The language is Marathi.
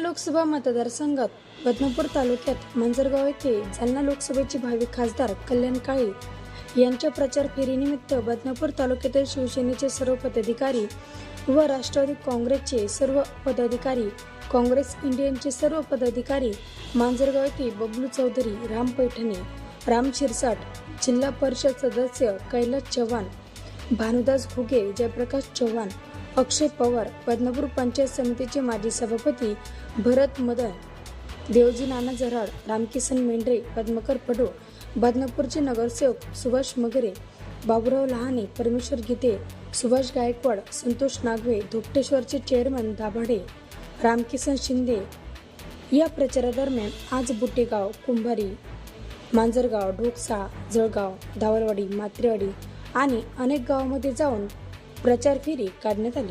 लोकसभा मतदारसंघात बदनापूर तालुक्यात मांजरगाव येथे जालना लोकसभेचे भावी खासदार कल्याण काळे यांच्या प्रचार फेरीनिमित्त बदनापूर तालुक्यातील शिवसेनेचे सर्व पदाधिकारी व राष्ट्रवादी काँग्रेसचे सर्व पदाधिकारी काँग्रेस इंडियनचे सर्व पदाधिकारी मांजरगाव येथे बबलू चौधरी राम पैठणे राम शिरसाट जिल्हा परिषद सदस्य कैलास चव्हाण भानुदास घुगे जयप्रकाश चव्हाण अक्षय पवार बदनापूर पंचायत समितीचे माजी सभापती भरत मदन देवजी नाना जराड रामकिसन मेंढरे पद्मकर पडो बदनापूरचे नगरसेवक सुभाष मगरे बाबुराव लहाने परमेश्वर गीते सुभाष गायकवाड संतोष नागवे धोपटेश्वरचे चेअरमन दाभाडे रामकिसन शिंदे. या प्रचारादरम्यान आज बुटेगाव कुंभारी मांजरगाव ढोकसा जळगाव दावलवाडी मात्रेवाडी आणि अनेक गावामध्ये जाऊन प्रचार फेरी काढण्यात आली.